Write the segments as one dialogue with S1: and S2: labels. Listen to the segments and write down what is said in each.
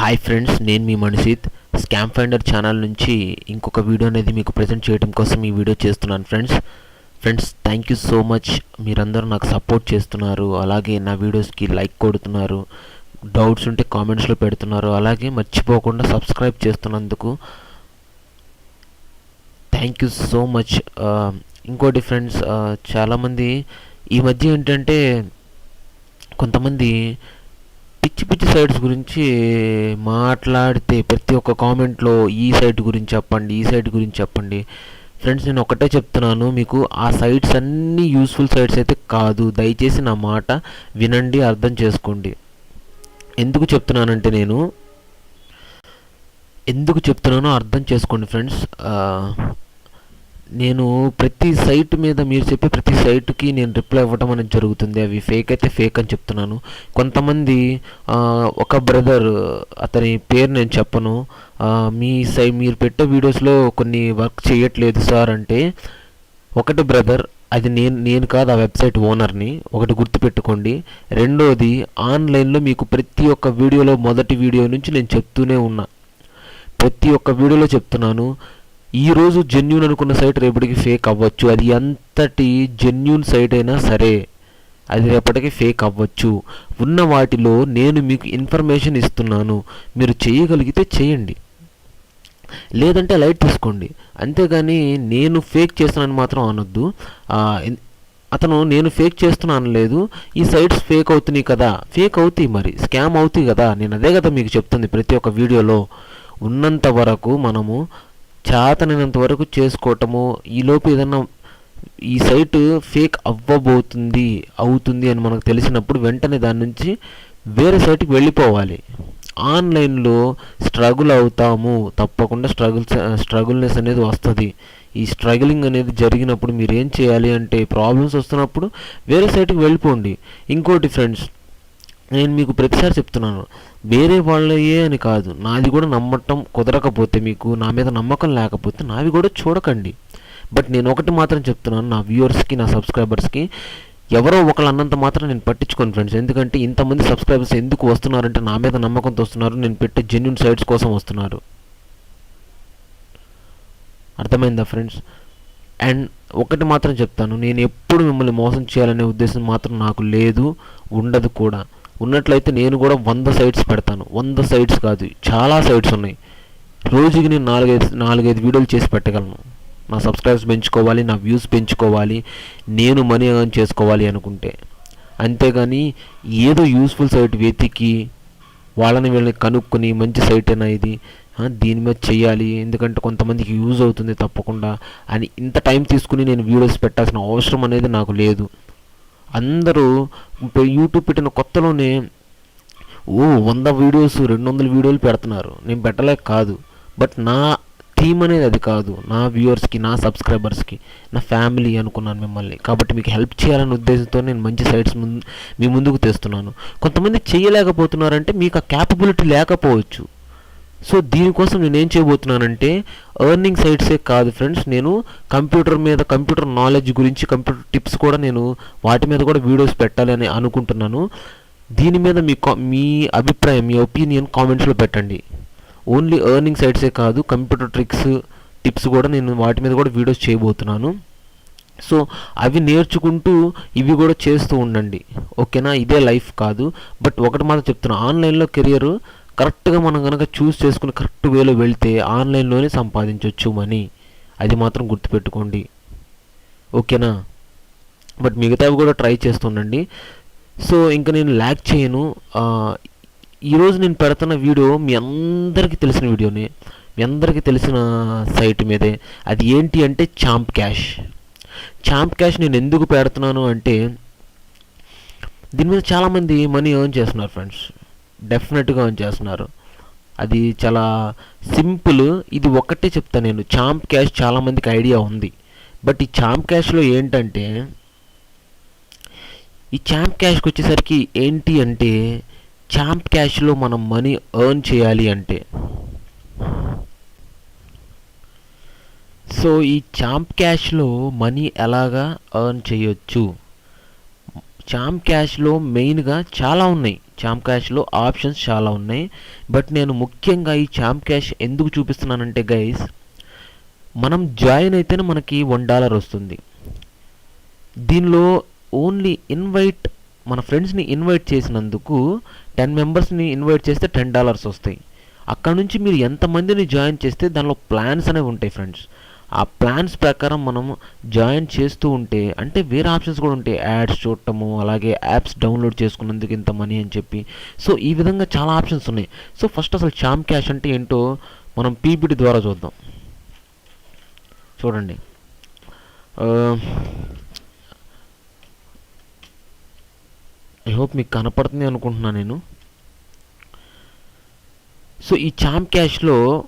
S1: Hi friends నేను మీ Manisith. Scam finder channel నుంచి ఇంకొక వీడియో అనేది మీకు ప్రజెంట్ చేయడం కోసం ఈ వీడియో చేస్తున్నాను friends friends thank you so much మీరందరూ నాకు సపోర్ట్ చేస్తున్నారు. అలాగే నా వీడియోస్కి లైక్ కొడుతున్నారు. డౌట్స్ ఉంటే కామెంట్స్లో పెడుతున్నారు. అలాగే మర్చిపోకుండా సబ్స్క్రైబ్ చేస్తున్నందుకు థ్యాంక్ యూ సో మచ్ ఇంకోటి ఫ్రెండ్స్ చాలామంది ఈ మధ్య ఏంటంటే కొంతమంది పిచ్చి పిచ్చి సైట్స్ గురించి మాట్లాడితే ప్రతి ఒక్క కామెంట్లో ఈ సైట్ గురించి చెప్పండి ఈ సైట్ గురించి చెప్పండి. ఫ్రెండ్స్ నేను ఒకటే చెప్తున్నాను మీకు ఆ సైట్స్ అన్నీ యూస్ఫుల్ సైట్స్ అయితే కాదు. దయచేసి నా మాట వినండి అర్థం చేసుకోండి. ఎందుకు చెప్తున్నానంటే నేను ఎందుకు చెప్తున్నానో అర్థం చేసుకోండి ఫ్రెండ్స్. నేను ప్రతి సైట్ మీద మీరు చెప్పే ప్రతి సైట్కి నేను రిప్లై ఇవ్వడం అనేది జరుగుతుంది. అవి ఫేక్ అయితే ఫేక్ అని చెప్తున్నాను. కొంతమంది ఒక బ్రదర్ అతని పేరు నేను చెప్పను. మీ సై మీరు పెట్టే వీడియోస్లో కొన్ని వర్క్ చేయట్లేదు సార్ అంటే ఒకటి బ్రదర్ అది నేను నేను కాదు ఆ వెబ్సైట్ ఓనర్ని ఒకటి గుర్తుపెట్టుకోండి. రెండోది ఆన్లైన్లో మీకు ప్రతి ఒక్క వీడియోలో మొదటి వీడియో నుంచి నేను చెప్తూనే ఉన్నా. ప్రతి ఒక్క వీడియోలో చెప్తున్నాను. ఈరోజు జెన్యున్ అనుకున్న సైట్ రేపటికి ఫేక్ అవ్వచ్చు. అది ఎంతటి జెన్యున్ సైట్ అయినా సరే అది రేపటికి ఫేక్ అవ్వచ్చు. ఉన్న వాటిలో నేను మీకు ఇన్ఫర్మేషన్ ఇస్తున్నాను. మీరు చేయగలిగితే చేయండి. లేదంటే లైట్ తీసుకోండి. అంతేగాని నేను ఫేక్ చేస్తున్నాను మాత్రం అనొద్దు. అతను నేను ఫేక్ చేస్తున్నాను లేదు. ఈ సైట్స్ ఫేక్ అవుతున్నాయి కదా. ఫేక్ అవుతాయి మరి. స్కామ్ అవుతాయి కదా. నేను అదే కదా మీకు చెప్తుంది ప్రతి ఒక్క వీడియోలో. ఉన్నంత వరకు మనము చేతనైనంత వరకు చేసుకోవటము ఈలోపు ఏదన్నా ఈ సైట్ ఫేక్ అవ్వబోతుంది అవుతుంది అని మనకు తెలిసినప్పుడు వెంటనే దాని నుంచి వేరే సైట్కి వెళ్ళిపోవాలి. ఆన్లైన్లో స్ట్రగుల్ అవుతాము. తప్పకుండా స్ట్రగుల్ స్ట్రగుల్నెస్ అనేది వస్తుంది. ఈ స్ట్రగులింగ్ అనేది జరిగినప్పుడు మీరు ఏం చేయాలి అంటే ప్రాబ్లమ్స్ వస్తున్నప్పుడు వేరే సైట్కి వెళ్ళిపోండి. ఇంకోటి ఫ్రెండ్స్ నేను మీకు ప్రతిసారి చెప్తున్నాను వేరే వాళ్ళయే అని కాదు నాది కూడా నమ్మటం కుదరకపోతే మీకు నా మీద నమ్మకం లేకపోతే నావి కూడా చూడకండి. బట్ నేను ఒకటి మాత్రం చెప్తున్నాను నా వ్యూవర్స్కి నా సబ్స్క్రైబర్స్కి ఎవరో ఒకళ్ళు అన్నంత మాత్రం నేను పట్టించుకోను ఫ్రెండ్స్. ఎందుకంటే ఇంతమంది సబ్స్క్రైబర్స్ ఎందుకు వస్తున్నారంటే నా మీద నమ్మకంతో వస్తున్నారు నేను పెట్టే జెన్యున్ సైట్స్ కోసం వస్తున్నారు. అర్థమైందా ఫ్రెండ్స్? అండ్ ఒకటి మాత్రం చెప్తాను నేను ఎప్పుడు మిమ్మల్ని మోసం చేయాలనే ఉద్దేశం మాత్రం నాకు లేదు ఉండదు కూడా. ఉన్నట్లయితే నేను కూడా వంద సైట్స్ పెడతాను. వంద సైట్స్ కాదు చాలా సైట్స్ ఉన్నాయి. రోజుకి నేను నాలుగైదు నాలుగైదు వీడియోలు చేసి పెట్టగలను. నా సబ్స్క్రైబ్స్ పెంచుకోవాలి నా వ్యూస్ పెంచుకోవాలి నేను మనీ ఎర్న్ చేసుకోవాలి అనుకుంటే. అంతేగాని ఏదో యూస్ఫుల్ సైట్ వెతికి వాళ్ళని వీళ్ళని కనుక్కొని మంచి సైట్ అయినా ఇది దీని మీద చేయాలి ఎందుకంటే కొంతమందికి యూజ్ అవుతుంది తప్పకుండా అని ఇంత టైం తీసుకుని నేను వీడియోస్ పెట్టాల్సిన అవసరం అనేది నాకు లేదు. అందరూ యూట్యూబ్ పెట్టిన కొత్తలోనే ఓ వంద వీడియోస్ రెండు వందల వీడియోలు పెడుతున్నారు. నేను పెట్టలేక కాదు. బట్ నా థీమ్ అనేది అది కాదు. నా వ్యూవర్స్కి నా సబ్స్క్రైబర్స్కి నా ఫ్యామిలీ అనుకున్నాను మిమ్మల్ని. కాబట్టి మీకు హెల్ప్ చేయాలనే ఉద్దేశంతో నేను మంచి సైట్స్ ముందు మీ ముందుకు తెస్తున్నాను. కొంతమంది చేయలేకపోతున్నారంటే మీకు ఆ క్యాపబిలిటీ లేకపోవచ్చు. సో దీనికోసం నేను ఏం చేయబోతున్నానంటే ఎర్నింగ్ సైట్సే కాదు ఫ్రెండ్స్ నేను కంప్యూటర్ మీద కంప్యూటర్ నాలెడ్జ్ గురించి కంప్యూటర్ టిప్స్ కూడా నేను వాటి మీద కూడా వీడియోస్ పెట్టాలి అని అనుకుంటున్నాను. దీని మీద మీ మీ అభిప్రాయం మీ ఒపీనియన్ కామెంట్స్లో పెట్టండి. ఓన్లీ ఎర్నింగ్ సైట్సే కాదు కంప్యూటర్ ట్రిక్స్ టిప్స్ కూడా నేను వాటి మీద కూడా వీడియోస్ చేయబోతున్నాను. సో అవి నేర్చుకుంటూ ఇవి కూడా చేస్తూ ఉండండి. ఓకేనా? ఇదే లైఫ్ కాదు. బట్ ఒకటి మాత్రం చెప్తున్నాను ఆన్లైన్లో కెరియర్ కరెక్ట్గా మనం కనుక చూస్ చేసుకుని కరెక్ట్ వేలో వెళ్తే ఆన్లైన్లోనే సంపాదించవచ్చు మనీ. అది మాత్రం గుర్తుపెట్టుకోండి. ఓకేనా? బట్ మిగతావి కూడా ట్రై చేస్తుండండి. సో ఇంకా నేను ల్యాక్ చేయను. ఈరోజు నేను పెడుతున్న వీడియో మీ అందరికీ తెలిసిన వీడియోనే. మీ అందరికీ తెలిసిన సైట్ మీదే. అది ఏంటి అంటే చాంప్ క్యాష్. చాంప్ క్యాష్ నేను ఎందుకు పెడుతున్నాను అంటే దీని మీద చాలామంది మనీ ఎర్న్ చేస్తున్నారు ఫ్రెండ్స్. డెఫినెట్గా ఆన్ చేస్తున్నారు అది చాలా సింపుల్ ఇది ఒక్కటే చెప్తాను నేను. చాంప్ క్యాష్ చాలామందికి ఐడియా ఉంది. బట్ ఈ చాంప్ క్యాష్లో ఏంటంటే ఈ చాంప్ క్యాష్కి వచ్చేసరికి ఏంటి అంటే చాంప్ క్యాష్లో మనం మనీ ఎర్న్ చేయాలి అంటే. సో ఈ చాంప్ క్యాష్లో మనీ ఎలాగా ఎర్న్ చేయొచ్చు? చాంప్ క్యాష్లో మెయిన్గా చాలా ఉన్నాయి. చామ్ క్యాష్లో ఆప్షన్స్ చాలా ఉన్నాయి. బట్ నేను ముఖ్యంగా ఈ చామ్ క్యాష్ ఎందుకు చూపిస్తున్నానంటే గైస్ మనం జాయిన్ అయితేనే మనకి వన్ డాలర్ వస్తుంది. దీనిలో ఓన్లీ ఇన్వైట్ మన ఫ్రెండ్స్ని ఇన్వైట్ చేసినందుకు టెన్ మెంబర్స్ని ఇన్వైట్ చేస్తే టెన్ డాలర్స్ వస్తాయి. అక్కడ నుంచి మీరు ఎంతమందిని జాయిన్ చేస్తే దానిలో ప్లాన్స్ అనేవి ఉంటాయి ఫ్రెండ్స్. ఆ ప్లాన్స్ ప్రకారం మనం జాయిన్ చేస్తూ ఉంటే అంటే వేరే ఆప్షన్స్ కూడా ఉంటాయి. యాడ్స్ చూడటము అలాగే యాప్స్ డౌన్లోడ్ చేసుకున్నందుకు ఇంత మనీ అని చెప్పి. సో ఈ విధంగా చాలా ఆప్షన్స్ ఉన్నాయి. సో ఫస్ట్ అసలు చామ్ క్యాష్ అంటే ఏంటో మనం పీపీటీ ద్వారా చూద్దాం. చూడండి. Uh, ఐ హోప్ మీకు కనపడుతుంది అనుకుంటున్నాను నేను. సో ఈ చామ్ క్యాష్లో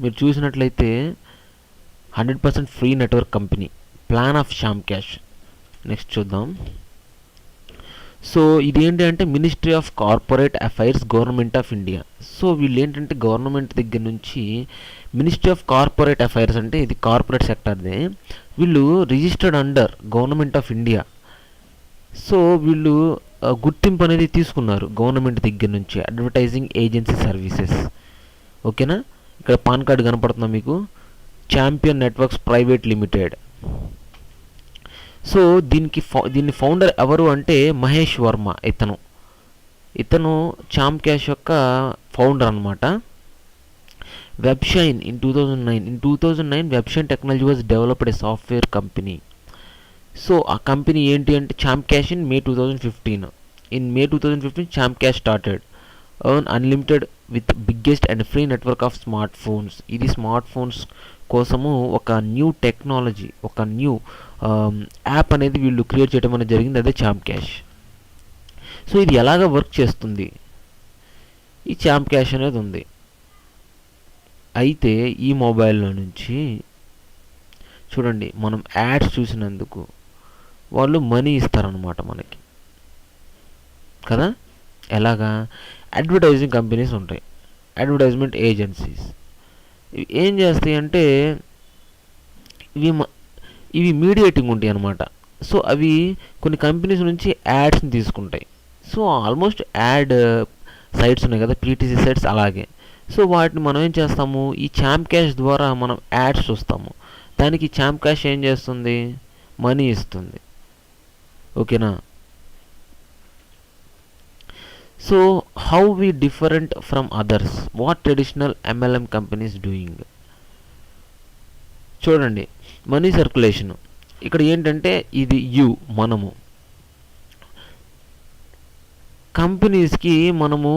S1: మీరు చూసినట్లయితే hundred percent free network company plan of Champ Cash. Next చూద్దాం. సో ఇదేంటి అంటే ministry of corporate affairs government of India. So వీళ్ళు ఏంటంటే గవర్నమెంట్ దగ్గర నుంచి మినిస్ట్రీ ఆఫ్ కార్పొరేట్ అఫైర్స్ అంటే ఇది కార్పొరేట్ సెక్టర్దే. వీళ్ళు registered under government of India. So వీళ్ళు గుర్తింపు అనేది తీసుకున్నారు గవర్నమెంట్ దగ్గర నుంచి అడ్వర్టైజింగ్ ఏజెన్సీ సర్వీసెస్. ఓకేనా? ఇక్కడ పాన్ కార్డు కనపడుతుందా మీకు? Champion networks private limited so దీనికి ఫౌ దీని ఫౌండర్ ఎవరు అంటే మహేష్ వర్మ ఇతను. ఇతను చామ్ క్యాష్ యొక్క ఫౌండర్ అనమాట Webshine in two thousand nine in two thousand nine Webshine technology was developed a software company so ఆ కంపెనీ ఏంటి అంటే Champ Cash in May two thousand fifteen in May two thousand fifteen Champ Cash started earn unlimited with biggest and free network of smart phones ఇది smart phones కోసము ఒక new technology ఒక new app um, అనేది వీళ్ళు create చేయడం అనేది జరిగింది. అదే చాంప్ క్యాష్ సో ఇది ఎలాగ వర్క్ చేస్తుంది? ఈ చాంప్ క్యాష్ అనేది ఉంది. అయితే ఈ మొబైల్లో నుంచి చూడండి మనం యాడ్స్ చూసినందుకు వాళ్ళు మనీ ఇస్తారనమాట మనకి. కదా? ఎలాగా? అడ్వర్టైజింగ్ కంపెనీస్ ఉంటాయి. అడ్వర్టైజ్మెంట్ ఏజెన్సీస్ ఇవి ఏం చేస్తాయి అంటే ఇవి మ- ఇవి మీడియేటింగ్ ఉంటాయి అన్నమాట. సో అవి కొన్ని కంపెనీస్ నుంచి యాడ్స్ని తీసుకుంటాయి. సో ఆల్మోస్ట్ యాడ్ సైట్స్ ఉన్నాయి కదా పీటీసీ సైట్స్ అలాగే. సో వాటిని మనం ఏం చేస్తాము? ఈ ఛాంప్ క్యాష్ ద్వారా మనం యాడ్స్ చూస్తాము. దానికి ఛాంప్ క్యాష్ ఏం చేస్తుంది? మనీ ఇస్తుంది. ఓకేనా? So how we different from others what traditional MLM companies doing చూడండి మనీ సర్క్యులేషన్ ఇక్కడ ఏంటంటే ఇది యు మనము. కంపెనీస్కి మనము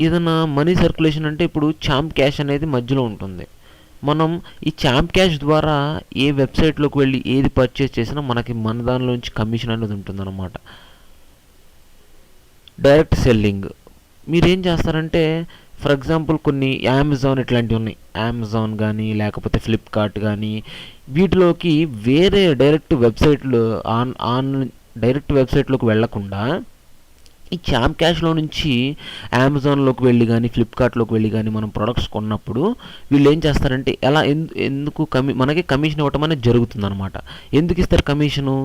S1: ఏదైనా మనీ సర్క్యులేషన్ అంటే ఇప్పుడు చాంప్ క్యాష్ అనేది మధ్యలో ఉంటుంది. మనం ఈ చాంప్ క్యాష్ ద్వారా ఏ వెబ్సైట్లోకి వెళ్ళి ఏది పర్చేస్ చేసినా మనకి మన దానిలోంచి కమిషన్ అనేది ఉంటుందన్నమాట. Direct selling. మీరు ఏం చేస్తారంటే ఫర్ ఎగ్జాంపుల్ కొన్ని అమెజాన్ ఇట్లాంటివి ఉన్నాయి. అమెజాన్ కానీ లేకపోతే ఫ్లిప్కార్ట్ కానీ వీటిలోకి వేరే డైరెక్ట్ వెబ్సైట్లు ఆన్ ఆన్ డైరెక్ట్ వెబ్సైట్లోకి వెళ్ళకుండా ఈ చామ్ క్యాష్లో నుంచి అమెజాన్లోకి వెళ్ళి కానీ ఫ్లిప్కార్ట్లోకి వెళ్ళి కానీ మనం ప్రొడక్ట్స్ కొన్నప్పుడు వీళ్ళు ఏం చేస్తారంటే ఎలా ఎందుకు కమి మనకి కమిషన్ ఇవ్వటం అనేది జరుగుతుంది అనమాట ఎందుకు ఇస్తారు కమిషను?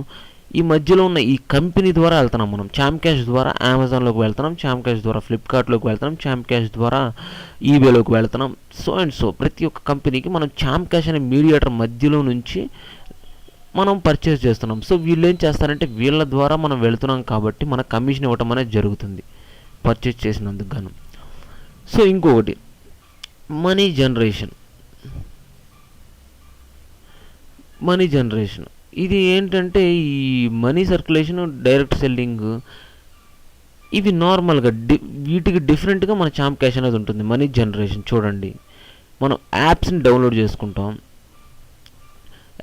S1: ఈ మధ్యలో ఉన్న ఈ కంపెనీ ద్వారా వెళ్తున్నాం మనం. చామ్ క్యాష్ ద్వారా అమెజాన్లోకి వెళ్తున్నాం చామ్ క్యాష్ ద్వారా ఫ్లిప్కార్ట్లోకి వెళ్తున్నాం చామ్ క్యాష్ ద్వారా ఈబేలోకి వెళ్తున్నాం. సో అండ్ సో ప్రతి ఒక్క కంపెనీకి మనం చామ్ క్యాష్ అనే మీడియేటర్ మధ్యలో నుంచి మనం పర్చేస్ చేస్తున్నాం. సో వీళ్ళు ఏం చేస్తారంటే వీళ్ళ ద్వారా మనం వెళ్తున్నాం కాబట్టి మన కమిషన్ ఇవ్వటం అనేది జరుగుతుంది పర్చేస్ చేసినందుకు గాను. సో ఇంకొకటి మనీ జనరేషన్ మనీ జనరేషన్ ఇది ఏంటంటే ఈ మనీ సర్క్యులేషన్ డైరెక్ట్ సెల్లింగ్ ఇవి నార్మల్గా డి వీటికి డిఫరెంట్గా మన చాంప్ క్యాష్ అనేది ఉంటుంది మనీ జనరేషన్. చూడండి మనం యాప్స్ని డౌన్లోడ్ చేసుకుంటాం.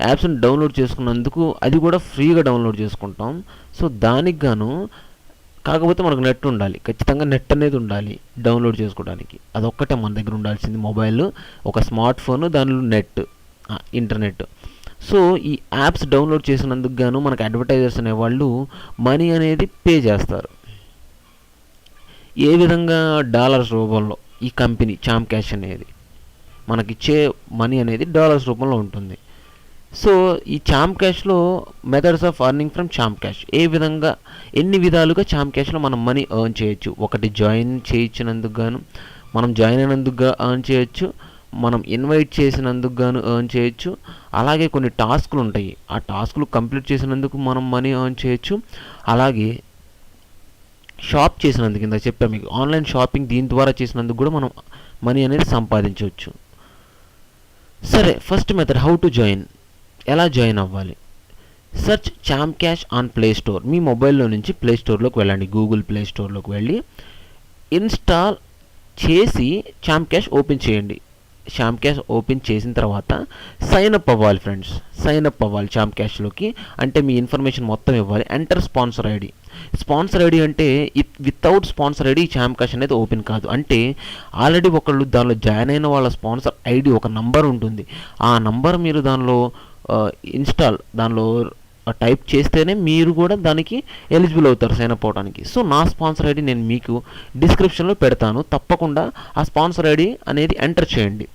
S1: యాప్స్ని డౌన్లోడ్ చేసుకున్నందుకు అది కూడా ఫ్రీగా డౌన్లోడ్ చేసుకుంటాం. సో దానికి గాను కాకపోతే మనకు నెట్ ఉండాలి ఖచ్చితంగా నెట్ అనేది ఉండాలి డౌన్లోడ్ చేసుకోవడానికి. అదొక్కటే మన దగ్గర ఉండాల్సింది మొబైల్ ఒక స్మార్ట్ ఫోన్ దానిలో నెట్ ఇంటర్నెట్. సో ఈ యాప్స్ డౌన్లోడ్ చేసినందుకు గాను మనకు అడ్వర్టైజర్స్ అనేవాళ్ళు మనీ అనేది పే చేస్తారు. ఏ విధంగా డాలర్స్ రూపంలో ఈ కంపెనీ చామ్ క్యాష్ అనేది మనకిచ్చే మనీ అనేది డాలర్స్ రూపంలో ఉంటుంది. సో ఈ Champ క్యాష్లో methods of earning from Champ Cash ఏ విధంగా ఎన్ని విధాలుగా చామ్ క్యాష్లో మనం మనీ ఎర్న్ చేయొచ్చు? ఒకటి జాయిన్ చేయించినందుకు గాను మనం జాయిన్ అయినందుకు ఎర్న్ చేయొచ్చు. మనం ఇన్వైట్ చేసినందుకు గాను ఎర్న్ చేయొచ్చు. అలాగే కొన్ని టాస్కులు ఉంటాయి. ఆ టాస్కులు కంప్లీట్ చేసినందుకు మనం మనీ ఎర్న్ చేయొచ్చు. అలాగే షాప్ చేసినందుకు ఇంత చెప్పాను మీకు. ఆన్లైన్ షాపింగ్ దీని ద్వారా చేసినందుకు కూడా మనం మనీ అనేది సంపాదించవచ్చు. సరే first method how to join ఎలా జాయిన్ అవ్వాలి? Search Champ Cash on Play Store మీ మొబైల్లో నుంచి ప్లే స్టోర్లోకి వెళ్ళండి. గూగుల్ ప్లే స్టోర్లోకి వెళ్ళి ఇన్స్టాల్ చేసి చామ్ క్యాష్ ఓపెన్ చేయండి. షామ్ క్యాష్ ఓపెన్ చేసిన తర్వాత సైన్ అప్ అవ్వాలి ఫ్రెండ్స్ సైన్ అప్ అవ్వాలి షామ్ క్యాష్లోకి అంటే మీ ఇన్ఫర్మేషన్ మొత్తం ఇవ్వాలి. Enter sponsor ID sponsor ID అంటే without sponsor ID Champ Cash అనేది ఓపెన్ కాదు. అంటే ఆల్రెడీ ఒకళ్ళు దానిలో జాయిన్ అయిన వాళ్ళ స్పాన్సర్ ఐడి ఒక నంబర్ ఉంటుంది. ఆ నంబర్ మీరు దానిలో ఇన్స్టాల్ దానిలో టైప్ చేస్తేనే మీరు కూడా దానికి ఎలిజిబుల్ అవుతారు సైన్ అప్ అవడానికి సో నా స్పాన్సర్ ఐడి నేను మీకు డిస్క్రిప్షన్లో పెడతాను. తప్పకుండా ఆ స్పాన్సర్ ఐడి అనేది ఎంటర్ చేయండి.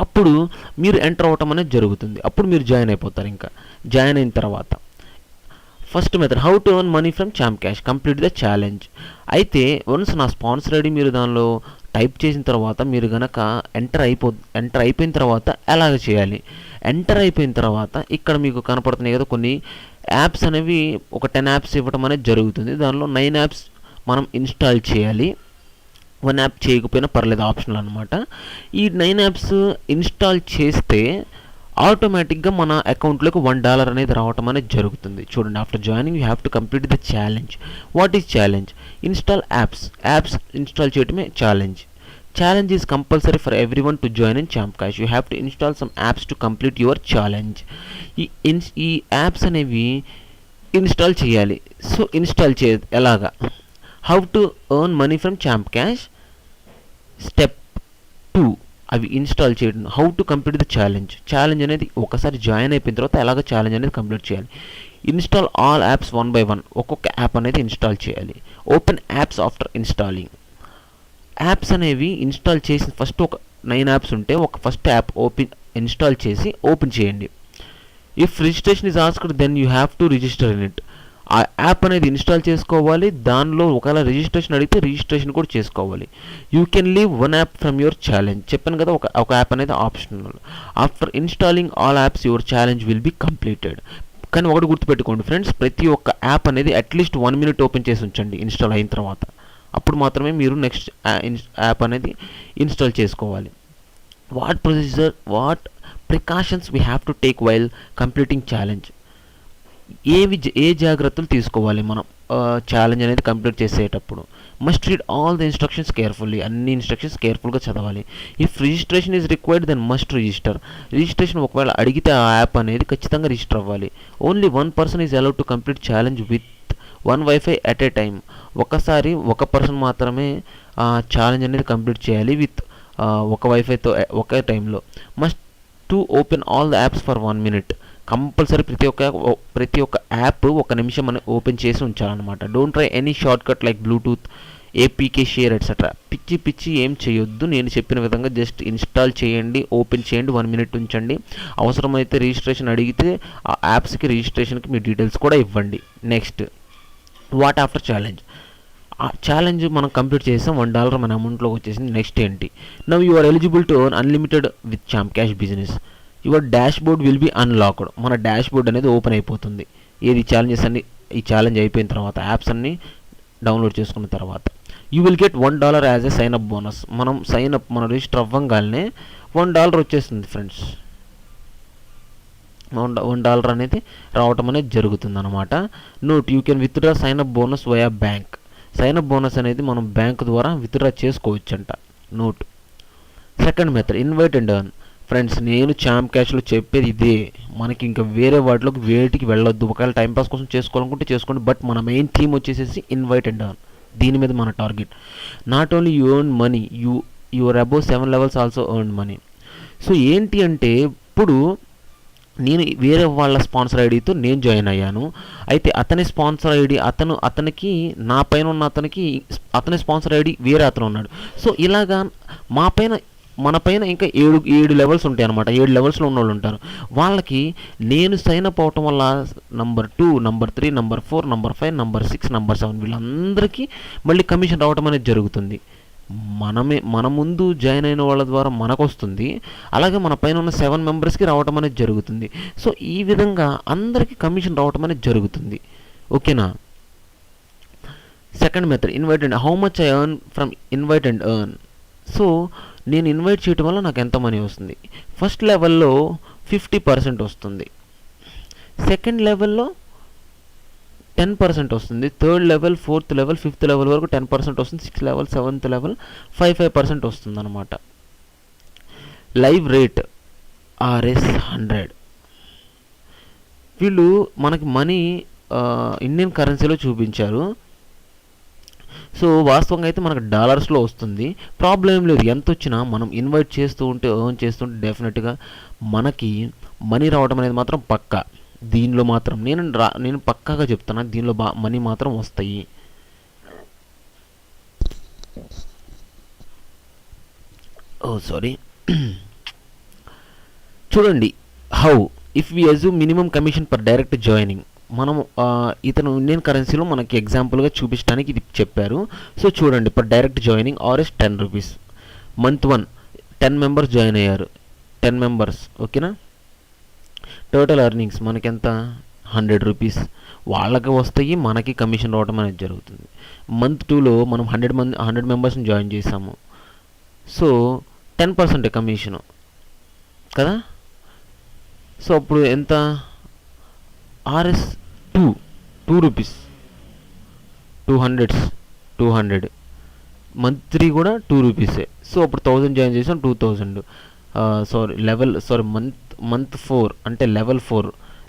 S1: అప్పుడు మీరు ఎంటర్ అవ్వటం అనేది జరుగుతుంది. అప్పుడు మీరు జాయిన్ అయిపోతారు ఇంకా. జాయిన్ అయిన తర్వాత. First method how to earn money from Champ Cash complete the challenge అయితే వన్స్ నా స్పాన్సర్ ఐడి మీరు దానిలో టైప్ చేసిన తర్వాత మీరు గనక ఎంటర్ అయిపో ఎంటర్ అయిపోయిన తర్వాత ఎలాగ చేయాలి? ఎంటర్ అయిపోయిన తర్వాత ఇక్కడ మీకు కనపడుతున్నాయి కదా కొన్ని యాప్స్ అనేవి ఒక టెన్ యాప్స్ ఇవ్వడం అనేది జరుగుతుంది. దానిలో నైన్ యాప్స్ మనం ఇన్స్టాల్ చేయాలి. వన్ యాప్ చేయకపోయినా పర్లేదు ఆప్షనల్ అనమాట ఈ నైన్ యాప్స్ ఇన్స్టాల్ చేస్తే ఆటోమేటిక్గా మన అకౌంట్లోకి వన్ డాలర్ అనేది రావటం అనేది జరుగుతుంది. చూడండి after joining you have to complete the challenge. What is challenge? Install apps. Apps install చేయడమే challenge. Challenge is compulsory for everyone to join in Champ Cash you have to install some apps to complete your challenge. ఈ ఇన్స్ ఈ apps అనేవి install చేయాలి. So install చే ఎలాగా? How to earn money from Champ Cash step two అవి install చేయడం. How to complete the challenge. Challenge అనేది ఒకసారి జాయిన్ అయిపోయిన తర్వాత ఎలాగ ఛాలెంజ్ అనేది కంప్లీట్ చేయాలి. Install all apps one by one. ఒక్కొక్క యాప్ అనేది ఇన్స్టాల్ చేయాలి. Open apps after installing. Apps అనేవి ఇన్స్టాల్ చేసి ఫస్ట్ ఒక నైన్ యాప్స్ ఉంటే ఒక ఫస్ట్ యాప్ ఓపెన్ ఇన్స్టాల్ చేసి ఓపెన్ చేయండి. If registration is asked then you have to register in it. ఆ యాప్ అనేది ఇన్స్టాల్ చేసుకోవాలి. దానిలో ఒకవేళ రిజిస్ట్రేషన్ అడిగితే రిజిస్ట్రేషన్ కూడా చేసుకోవాలి. You can leave one app from your challenge. చెప్పాను కదా ఒక ఒక యాప్ అనేది optional after installing all apps your challenge will be completed. కానీ ఒకటి గుర్తుపెట్టుకోండి ఫ్రెండ్స్ ప్రతి ఒక్క యాప్ అనేది అట్లీస్ట్ వన్ మినిట్ ఓపెన్ చేసి ఉంచండి ఇన్స్టాల్ అయిన తర్వాత. అప్పుడు మాత్రమే మీరు నెక్స్ట్ యాప్ అనేది ఇన్స్టాల్ చేసుకోవాలి. What procedure what precautions we have to take while completing challenge? ఏవి ఏ జాగ్రత్తలు తీసుకోవాలి మనం? ఛాలెంజ్ అనేది కంప్లీట్ చేసేటప్పుడు. Must read all the instructions carefully అన్ని ఇన్స్ట్రక్షన్స్ కేర్ఫుల్గా చదవాలి. If registration is required then must register registration ఒకవేళ అడిగితే ఆ యాప్ అనేది ఖచ్చితంగా రిజిస్టర్ అవ్వాలి. Only one person is allowed to complete challenge with one wifi at a time ఒకసారి ఒక పర్సన్ మాత్రమే ఆ ఛాలెంజ్ అనేది కంప్లీట్ చేయాలి విత్ ఒక వైఫైతో ఒకే టైంలో must to open all the apps for one minute compulsory ప్రతి ఒక్క ప్రతి ఒక్క యాప్ ఒక నిమిషం అని ఓపెన్ చేసి ఉంచాలన్నమాట. Don't try any shortcut like Bluetooth APK share etcetera పిచ్చి పిచ్చి ఏం చేయొద్దు. నేను చెప్పిన విధంగా జస్ట్ ఇన్స్టాల్ చేయండి ఓపెన్ చేయండి వన్ మినిట్ ఉంచండి. అవసరమైతే రిజిస్ట్రేషన్ అడిగితే ఆ యాప్స్కి రిజిస్ట్రేషన్కి మీ డీటెయిల్స్ కూడా ఇవ్వండి. నెక్స్ట్ వాట్ ఆఫ్టర్ ఛాలెంజ్ ఆ ఛాలెంజ్ మనం కంప్లీట్ చేసాం. వన్ డాలర్ మన అమౌంట్లోకి వచ్చేసింది. నెక్స్ట్ ఏంటి? Now you are eligible to earn unlimited with champ cash business your dashboard will be unlocked. మన డాష్ బోర్డ్ అనేది ఓపెన్ అయిపోతుంది. ఏది ఛాలెంజెస్ అన్ని ఈ ఛాలెంజ్ అయిపోయిన తర్వాత యాప్స్ అన్ని డౌన్లోడ్ చేసుకున్న తర్వాత. You will get one dollar as a sign up bonus. మనం సైన్ అప్ మనం రిజిస్టర్ అవ్వగానే వన్ డాలర్ వచ్చేస్తుంది ఫ్రెండ్స్. వన్ వన్ డాలర్ అనేది రావటం అనేది జరుగుతుంది అనమాట note you can withdraw sign up bonus via bank. Sign up bonus అనేది మనం బ్యాంక్ ద్వారా withdraw చేసుకోవచ్చంట. Note. Second method invite and earn. Friends నేను చాంప్ క్యాష్లో చెప్పేది ఇదే. మనకి ఇంకా వేరే వాటిలోకి వేటికి వెళ్ళొద్దు. ఒకవేళ టైంపాస్ కోసం చేసుకోవాలనుకుంటే చేసుకోండి. బట్ మన మెయిన్ థీమ్ వచ్చేసేసి ఇన్వైట్ అండ్ ఎర్న్ దీని మీద మన target. Not only you earn money you your above seven levels also earn money so ఏంటి అంటే ఇప్పుడు నేను వేరే వాళ్ళ స్పాన్సర్ ఐడితో నేను జాయిన్ అయ్యాను. అయితే అతని స్పాన్సర్ ఐడి అతను అతనికి నా పైన ఉన్న అతనికి అతని స్పాన్సర్ ఐడి వేరే అతను ఉన్నాడు. సో ఇలాగా మా పైన మన పైన ఇంకా ఏడు ఏడు లెవెల్స్ ఉంటాయి అనమాట ఏడు లెవెల్స్లో ఉన్న వాళ్ళు ఉంటారు. వాళ్ళకి నేను సైన్ అప్ అవటం వల్ల number two number three number four number five number six number seven వీళ్ళందరికీ మళ్ళీ కమిషన్ రావటం అనేది జరుగుతుంది. మనమే మన ముందు జాయిన్ అయిన వాళ్ళ ద్వారా మనకు వస్తుంది అలాగే మన పైన ఉన్న సెవెన్ మెంబర్స్కి రావటం అనేది జరుగుతుంది. సో ఈ విధంగా అందరికీ కమిషన్ రావటం అనేది జరుగుతుంది. ఓకేనా? Second method invite and how much I earn from invite and earn so నేను ఇన్వైట్ చేయటం వల్ల నాకు ఎంత మనీ వస్తుంది? ఫస్ట్ లెవెల్లో ఫిఫ్టీ పర్సెంట్ వస్తుంది. సెకండ్ లెవెల్లో టెన్ పర్సెంట్ వస్తుంది. Third level fourth level fifth level వరకు టెన్ పర్సెంట్ వస్తుంది. Sixth level seventh level five five percent వస్తుంది అనమాట లైవ్ రేట్ ఆర్ఎస్ హండ్రెడ్ వీళ్ళు మనకి మనీ ఇండియన్ కరెన్సీలో చూపించారు. సో వాస్తవంగా అయితే మనకు డాలర్స్లో వస్తుంది. ప్రాబ్లం ఏం లేదు. ఎంత వచ్చినా మనం ఇన్వైట్ చేస్తూ ఉంటే ఎర్న్ చేస్తుంటే డెఫినెట్గా మనకి మనీ రావడం అనేది మాత్రం పక్కా. దీనిలో మాత్రం నేను రా నేను పక్కాగా చెప్తున్నా దీనిలో బా మనీ మాత్రం వస్తాయి. Oh sorry. చూడండి. How? If we assume minimum commission per direct joining. మనం ఇతను ఇండియన్ కరెన్సీలో మనకి ఎగ్జాంపుల్గా చూపించడానికి ఇది చెప్పారు. సో చూడండి ఇప్పుడు direct joining RS ten rupees. Month one ten members join అయ్యారు. టెన్ మెంబర్స్ ఓకేనా? టోటల్ ఎర్నింగ్స్ మనకి ఎంత హండ్రెడ్ రూపీస్. వాళ్ళకి వస్తాయి మనకి కమిషన్ రావడం అనేది జరుగుతుంది. మంత్ టూలో మనం హండ్రెడ్ మంది హండ్రెడ్ మెంబర్స్ని జాయిన్ చేసాము సో టెన్ పర్సెంట్ కమిషను. కదా? సో అప్పుడు ఎంత? RS two two rupees. Two hundreds two hundred. Month three కూడా టూ రూపీసే. సో అప్పుడు థౌజండ్ జాయిన్ చేసాం two thousand sorry level sorry month month four అంటే లెవెల్ ఫోర్.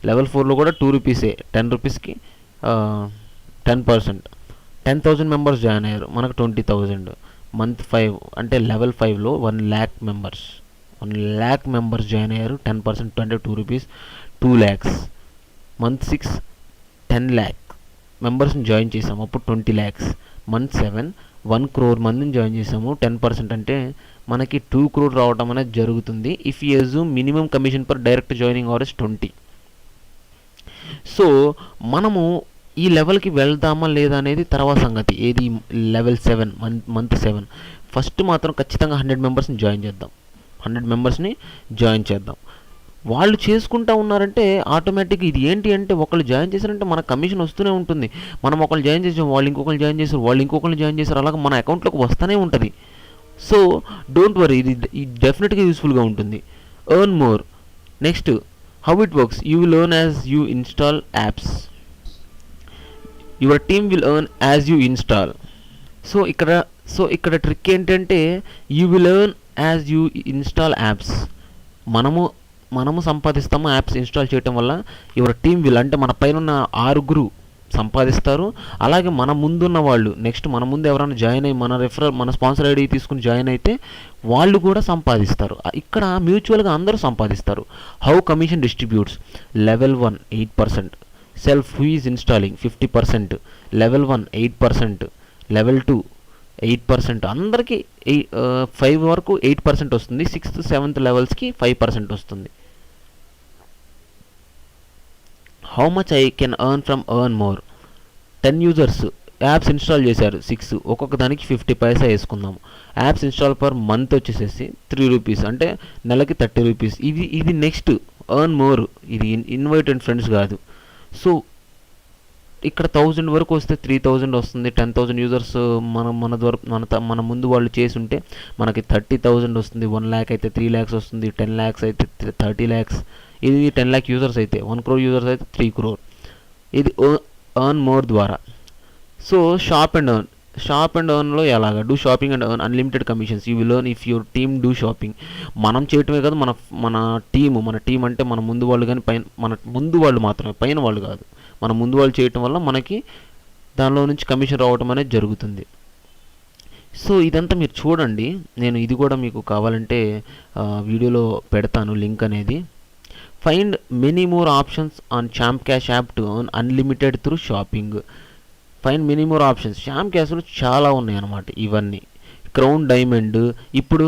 S1: లెవెల్ ఫోర్లో కూడా టూ రూపీసే టెన్ రూపీస్కి. Ten percent. Ten thousand members join అయ్యారు మనకు ట్వంటీ థౌజండ్ మంత్ ఫైవ్ అంటే లెవెల్ ఫైవ్లో one lakh members. One lakh members join అయ్యారు ten percent twenty two rupees two lakhs. Month six ten lakh మెంబర్స్ని join చేసాము అప్పుడు twenty lakhs month seven one crore మందిని join చేసాము ten percent అంటే మనకి టూ క్రోర్ రావడం అనేది జరుగుతుంది. If you minimum commission per direct joining RS twenty so మనము ఈ లెవెల్కి వెళ్దామా లేదా అనేది తర్వాత సంగతి. ఏది level seven month month seven first మాత్రం ఖచ్చితంగా హండ్రెడ్ మెంబర్స్ని జాయిన్ చేద్దాం. హండ్రెడ్ మెంబర్స్ని జాయిన్ చేద్దాం. వాళ్ళు చేసుకుంటా ఉన్నారంటే ఆటోమేటిక్ ఇది ఏంటి అంటే ఒకళ్ళు జాయిన్ చేశారంటే మన కమిషన్ వస్తూనే ఉంటుంది. మనం ఒకళ్ళు జాయిన్ చేసాం వాళ్ళు ఇంకొకళ్ళు జాయిన్ చేశారు వాళ్ళు ఇంకొకళ్ళు జాయిన్ చేశారు అలాగే మన అకౌంట్లోకి వస్తూనే ఉంటుంది. సో డోంట్ వరీ ఇది ఇది డెఫినెట్గా యూస్ఫుల్గా ఉంటుంది. Earn more next how it works you will earn as you install apps your team will earn as you install so ఇక్కడ సో ఇక్కడ ట్రిక్ ఏంటంటే you will earn as you install apps మనము మనము సంపాదిస్తాము యాప్స్ ఇన్స్టాల్ చేయటం వల్ల your team will అంటే మన పైన ఉన్న ఆరుగురు సంపాదిస్తారు. అలాగే మన ముందున్న వాళ్ళు నెక్స్ట్ మన ముందు ఎవరైనా జాయిన్ అయ్యి మన రెఫరల్ మన స్పాన్సర్ ఐడి తీసుకుని జాయిన్ అయితే వాళ్ళు కూడా సంపాదిస్తారు. ఇక్కడ మ్యూచువల్గా అందరూ సంపాదిస్తారు. How commission distributes level one eight percent self who is installing fifty percent level one eight percent level two eight percent. అందరికీ ఫైవ్ వరకు ఎయిట్ పర్సెంట్ వస్తుంది. సిక్స్త్ సెవెంత్ లెవెల్స్కి ఫైవ్ పర్సెంట్ వస్తుంది. How much I can earn from earn more ten users apps install చేశారు six ఒక్కొక్క దానికి fifty paisa వేసుకుందాం apps install per month వచ్చేసేసి త్రీ రూపీస్ అంటే నెలకి థర్టీ రూపీస్ ఇది ఇది నెక్స్ట్ ఎర్న్ మోర్ ఇది ఇన్వైట్ ఫ్రెండ్స్ కాదు. సో ఇక్కడ థౌజండ్ వరకు వస్తే త్రీ థౌజండ్ వస్తుంది. టెన్ థౌజండ్ యూజర్స్ మన మన ద్వారా మన త- మన ముందు వాళ్ళు చేసి ఉంటే మనకి థర్టీ థౌజండ్ వస్తుంది. వన్ ల్యాక్ అయితే త్రీ ల్యాక్స్ వస్తుంది. టెన్ ల్యాక్స్ అయితే థర్టీ ల్యాక్స్. ఇది టెన్ ల్యాక్ యూజర్స్ అయితే. వన్ క్రోర్ యూజర్స్ అయితే త్రీ క్రోర్. ఇది ఎర్న్ మోర్ ద్వారా. So shop and earn. Shop and ఎర్న్లో ఎలాగా? Do shopping and earn unlimited commissions. You will earn if your team do shopping. మనం చేయటమే కాదు మన మన టీము మన టీం అంటే మన ముందు వాళ్ళు కానీ పైన మన ముందు వాళ్ళు మాత్రమే పైన వాళ్ళు కాదు. మన ముందు వాళ్ళు చేయటం వల్ల మనకి దానిలో నుంచి కమిషన్ రావటం అనేది జరుగుతుంది. సో ఇదంతా మీరు చూడండి. నేను ఇది కూడా మీకు కావాలంటే వీడియోలో పెడతాను లింక్ అనేది. Find many more options on Champ Cash app to unlimited through shopping find many more options Champ క్యాష్లో చాలా ఉన్నాయి అన్నమాట ఇవన్నీ. క్రౌన్ డైమండ్ ఇప్పుడు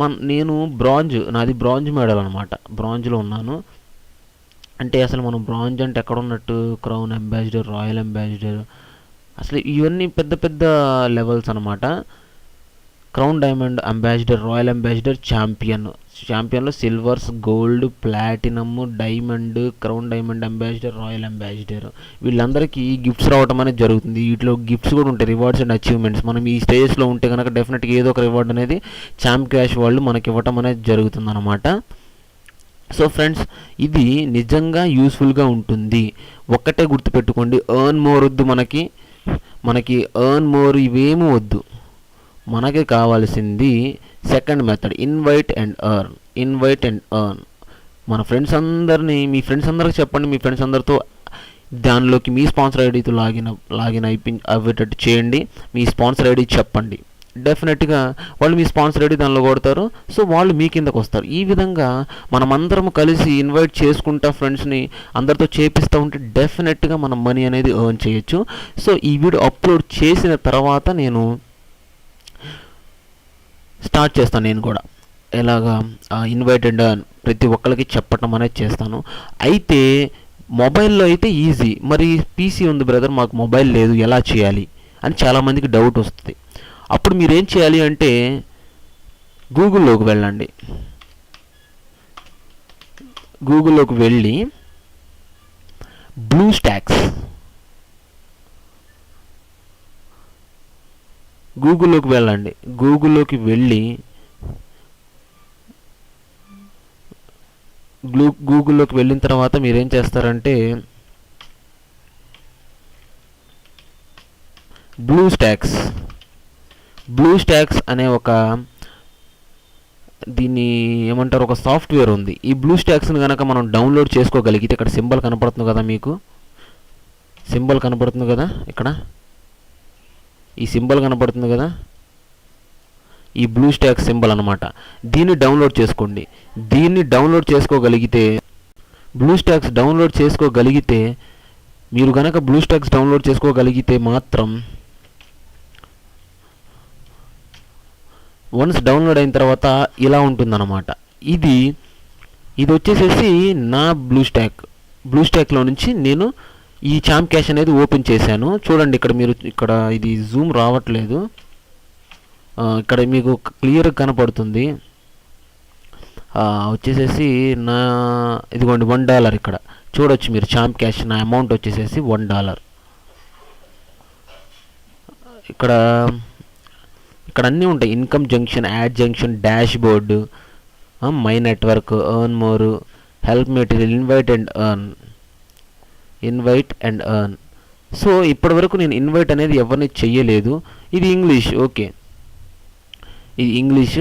S1: మన నేను బ్రాంజ్ నాది బ్రాంజ్ మెడల్ అనమాట బ్రాంజ్లో ఉన్నాను. అంటే అసలు మనం బ్రాంజ్ అంటే ఎక్కడ ఉన్నట్టు క్రౌన్ అంబాసిడర్ రాయల్ అంబాసిడర్. అసలు ఇవన్నీ పెద్ద పెద్ద లెవెల్స్ అనమాట crown diamond ambassador royal ambassador champion. ఛాంపియన్లో silvers gold platinum diamond crown diamond ambassador royal ambassador. వీళ్ళందరికీ గిఫ్ట్స్ రావడం అనేది జరుగుతుంది. వీటిలో గిఫ్ట్స్ కూడా ఉంటాయి రివార్డ్స్ అండ్ అచీవ్మెంట్స్ మనం ఈ స్టేజెస్లో ఉంటే కనుక డెఫినెట్గా ఏదో ఒక రివార్డ్ అనేది ఛాంప్ క్యాష్ వాళ్ళు మనకి ఇవ్వటం అనేది జరుగుతుంది అనమాట సో ఫ్రెండ్స్ ఇది నిజంగా యూస్ఫుల్గా ఉంటుంది. ఒక్కటే గుర్తుపెట్టుకోండి ఎర్న్ మోర్ వద్దు మనకి. మనకి ఎర్న్ మోర్ ఇవేమీ వద్దు. మనకి కావాల్సింది second method invite and earn invite and earn మన ఫ్రెండ్స్ అందరినీ మీ ఫ్రెండ్స్ అందరికి చెప్పండి మీ ఫ్రెండ్స్ అందరితో దానిలోకి మీ స్పాన్సర్ ఐడితో లాగిన్ లాగిన్ అయిపోయి అయ్యేటట్టు చేయండి. మీ స్పాన్సర్ ఐడి చెప్పండి. డెఫినెట్గా వాళ్ళు మీ స్పాన్సర్ ఐడి దానిలో కొడతారు. సో వాళ్ళు మీ కిందకు వస్తారు. ఈ విధంగా మనమందరం కలిసి ఇన్వైట్ చేసుకుంటా ఫ్రెండ్స్ని అందరితో చేపిస్తూ ఉంటే డెఫినెట్గా మనం మనీ అనేది ఎర్న్ చేయొచ్చు. సో ఈ వీడియో అప్లోడ్ చేసిన తర్వాత నేను స్టార్ట్ చేస్తాను నేను కూడా. ఎలాగా ఇన్వైటెడ్ ప్రతి ఒక్కరికి చెప్పటం అనేది చేస్తాను. అయితే మొబైల్లో అయితే ఈజీ మరి పీసీ ఉంది బ్రదర్ మాకు మొబైల్ లేదు. ఎలా చేయాలి? అని చాలామందికి డౌట్ వస్తుంది. అప్పుడు మీరు ఏం చేయాలి అంటే గూగుల్లోకి వెళ్ళండి. గూగుల్లోకి వెళ్ళి బ్లూ స్టాక్స్ గూగుల్లోకి వెళ్ళండి. గూగుల్లోకి వెళ్ళి గ్లూ గూగుల్లోకి వెళ్ళిన తర్వాత మీరేం చేస్తారంటే బ్లూ స్టాక్స్ బ్లూ స్టాక్స్ అనే ఒక దీన్ని ఏమంటారు ఒక సాఫ్ట్వేర్ ఉంది. ఈ బ్లూ స్టాక్స్ని కనుక మనం డౌన్లోడ్ చేసుకోగలిగితే ఇక్కడ సింబల్ కనపడుతుంది కదా మీకు? సింబల్ కనపడుతుంది కదా ఇక్కడ? ఈ సింబల్ కనపడుతుంది కదా? ఈ బ్లూ స్టాక్ సింబల్ అనమాట దీన్ని డౌన్లోడ్ చేసుకోండి. దీన్ని డౌన్లోడ్ చేసుకోగలిగితే బ్లూ స్టాక్స్ డౌన్లోడ్ చేసుకోగలిగితే మీరు కనుక బ్లూ స్టాక్స్ డౌన్లోడ్ చేసుకోగలిగితే మాత్రం వన్స్ డౌన్లోడ్ అయిన తర్వాత ఇలా ఉంటుందన్నమాట. ఇది ఇది వచ్చేసేసి నా బ్లూ స్టాక్ బ్లూ స్టాక్లో నుంచి నేను ఈ చామ్ క్యాష్ అనేది ఓపెన్ చేశాను. చూడండి ఇక్కడ మీరు ఇక్కడ ఇది జూమ్ రావట్లేదు. ఇక్కడ మీకు క్లియర్ కనపడుతుంది. వచ్చేసేసి నా ఇదిగోండి వన్ డాలర్ ఇక్కడ. చూడొచ్చు మీరు చాంప్ క్యాష్ నా అమౌంట్ వచ్చేసేసి వన్ డాలర్ ఇక్కడ ఇక్కడ అన్నీ ఉంటాయి. Income junction ad junction dashboard my network earn more help material invite and earn invite and earn so ఇప్పటివరకు నేను ఇన్వైట్ అనేది ఎవరిని చెయ్యలేదు. ఇది ఇంగ్లీష్ ఓకే ఇది ఇంగ్లీష్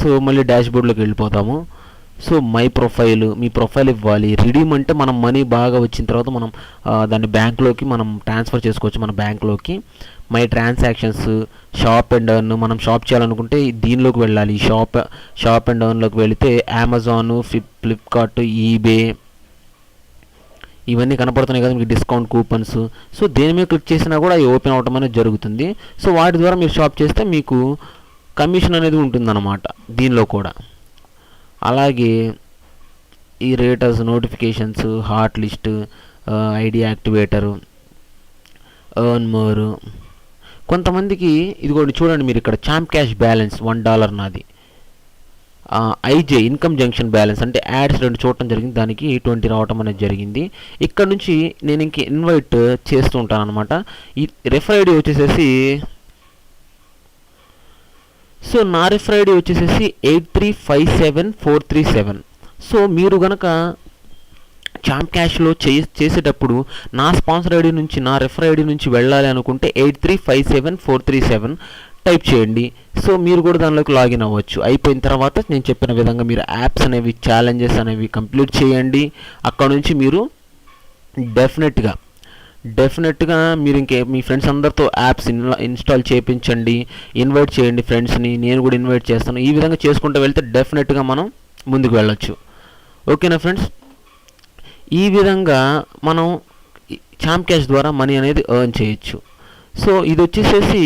S1: సో మళ్ళీ డాష్ బోర్డ్లోకి వెళ్ళిపోతాము. సో మై ప్రొఫైల్ మీ ప్రొఫైల్ ఇవ్వాలి. రిడీమ్ అంటే మనం మనీ బాగా వచ్చిన తర్వాత మనం దాన్ని బ్యాంక్లోకి మనం ట్రాన్స్ఫర్ చేసుకోవచ్చు మన బ్యాంక్లోకి my transactions shop and down మనం షాప్ చేయాలనుకుంటే దీనిలోకి వెళ్ళాలి. షాప్ షాప్ అండ్ డౌన్లోకి వెళితే అమెజాన్ ఫ్లిప్ ఫ్లిప్కార్ట్ ఈబే ఇవన్నీ కనపడుతున్నాయి కదా మీకు డిస్కౌంట్ కూపన్స్. సో దేని మీద క్లిక్ చేసినా కూడా అవి ఓపెన్ అవటం అనేది జరుగుతుంది. సో వాటి ద్వారా మీరు షాప్ చేస్తే మీకు కమిషన్ అనేది ఉంటుందన్నమాట దీనిలో కూడా. అలాగే ఈ raters notifications hot list ID activator earn more కొంతమందికి ఇదిగోండి చూడండి మీరు ఇక్కడ Champ Cash balance one dollar నాది. ఐజే ఇన్కమ్ జంక్షన్ బ్యాలెన్స్ అంటే యాడ్స్ రెండు చూడటం జరిగింది. దానికి ట్వంటీ రావటం అనేది జరిగింది. ఇక్కడ నుంచి నేను ఇంక ఇన్వైట్ చేస్తూ ఉంటాను అనమాట ఈ రెఫర్ ఐడి వచ్చేసేసి సో నా రెఫర్ ఐడి వచ్చేసేసి eight three five seven four three seven so మీరు గనక క్యాంప్ క్యాష్లో చే చేసేటప్పుడు నా స్పాన్సర్ ఐడి నుంచి నా రెఫర్ ఐడి నుంచి వెళ్ళాలి అనుకుంటే eight three five seven four three seven type చేయండి. సో మీరు కూడా దానిలోకి లాగిన్ అవ్వచ్చు. అయిపోయిన తర్వాత నేను చెప్పిన విధంగా మీరు యాప్స్ అనేవి ఛాలెంజెస్ అనేవి కంప్లీట్ చేయండి. అక్కడ నుంచి మీరు డెఫినెట్గా డెఫినెట్గా మీరు ఇంకే మీ ఫ్రెండ్స్ అందరితో యాప్స్ ఇన్స్టాల్ చేయించండి. ఇన్వైట్ చేయండి ఫ్రెండ్స్ని నేను కూడా ఇన్వైట్ చేస్తాను. ఈ విధంగా చేసుకుంటూ వెళ్తే డెఫినెట్గా మనం ముందుకు వెళ్ళొచ్చు. ఓకేనా ఫ్రెండ్స్ ఈ విధంగా మనం ఛాంప్ క్యాష్ ద్వారా మనీ అనేది ఎర్న్ చేయొచ్చు. సో ఇది వచ్చేసేసి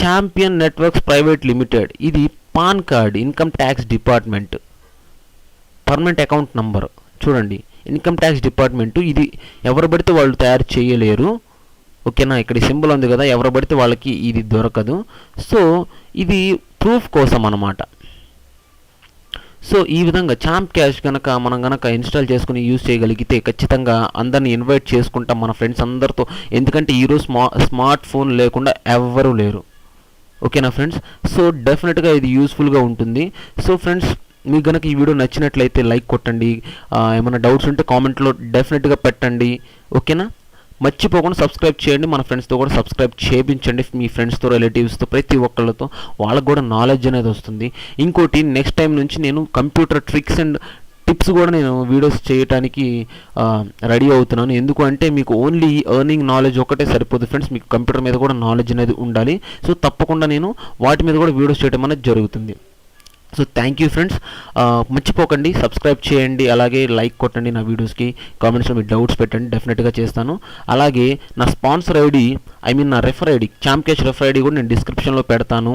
S1: ఛాంపియన్ నెట్వర్క్స్ ప్రైవేట్ లిమిటెడ్. ఇది PAN card income tax department. Permanent account number. చూడండి ఇన్కమ్ ట్యాక్స్ డిపార్ట్మెంటు. ఇది ఎవరు పడితే వాళ్ళు తయారు చేయలేరు. ఓకేనా? ఇక్కడ సింబల్ ఉంది కదా ఎవరు పడితే వాళ్ళకి ఇది దొరకదు. సో ఇది ప్రూఫ్ కోసం అన్నమాట. సో ఈ విధంగా ఛాంప్ క్యాష్ కనుక మనం కనుక ఇన్స్టాల్ చేసుకుని యూజ్ చేయగలిగితే ఖచ్చితంగా అందరిని ఇన్వైట్ చేసుకుంటాం మన ఫ్రెండ్స్ అందరితో. ఎందుకంటే ఈరోజు స్మా స్మార్ట్ ఫోన్ లేకుండా ఎవ్వరూ లేరు. ఓకేనా ఫ్రెండ్స్? సో డెఫినెట్గా ఇది యూస్ఫుల్గా ఉంటుంది. సో ఫ్రెండ్స్ మీకు కనుక ఈ వీడియో నచ్చినట్లయితే లైక్ కొట్టండి. ఏమైనా డౌట్స్ ఉంటే కామెంట్లో డెఫినెట్గా పెట్టండి. ఓకేనా? మర్చిపోకుండా సబ్స్క్రైబ్ చేయండి. మన ఫ్రెండ్స్తో కూడా సబ్స్క్రైబ్ చేయించండి మీ ఫ్రెండ్స్తో రిలేటివ్స్తో ప్రతి ఒక్కళ్ళతో. వాళ్ళకు కూడా నాలెడ్జ్ అనేది వస్తుంది. ఇంకోటి నెక్స్ట్ టైం నుంచి నేను కంప్యూటర్ ట్రిక్స్ అండ్ టిప్స్ కూడా నేను వీడియోస్ చేయడానికి రెడీ అవుతున్నాను. ఎందుకు అంటే మీకు ఓన్లీ ఎర్నింగ్ నాలెడ్జ్ ఒకటే సరిపోదు ఫ్రెండ్స్ మీకు కంప్యూటర్ మీద కూడా నాలెడ్జ్ అనేది ఉండాలి. సో తప్పకుండా నేను వాటి మీద కూడా వీడియోస్ చేయడం అనేది జరుగుతుంది. సో థ్యాంక్ యూ ఫ్రెండ్స్ మర్చిపోకండి సబ్స్క్రైబ్ చేయండి అలాగే లైక్ కొట్టండి నా వీడియోస్కి కామెంట్స్లో మీ డౌట్స్ పెట్టండి డెఫినెట్గా చేస్తాను. అలాగే నా స్పాన్సర్ ఐడి ఐ మీన్ నా refer ID Champ Cash refer ID కూడా నేను డిస్క్రిప్షన్లో పెడతాను.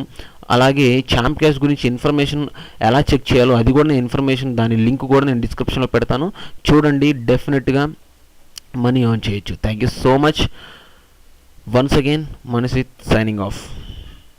S1: అలాగే ఛాంప్ క్యాష్ గురించి ఇన్ఫర్మేషన్ ఎలా చెక్ చేయాలో అది కూడా నేను ఇన్ఫర్మేషన్ దాని లింక్ కూడా నేను డిస్క్రిప్షన్లో పెడతాను. చూడండి డెఫినెట్గా మనీ ఆన్ చేయొచ్చు. Thank you so much once again Manasi signing off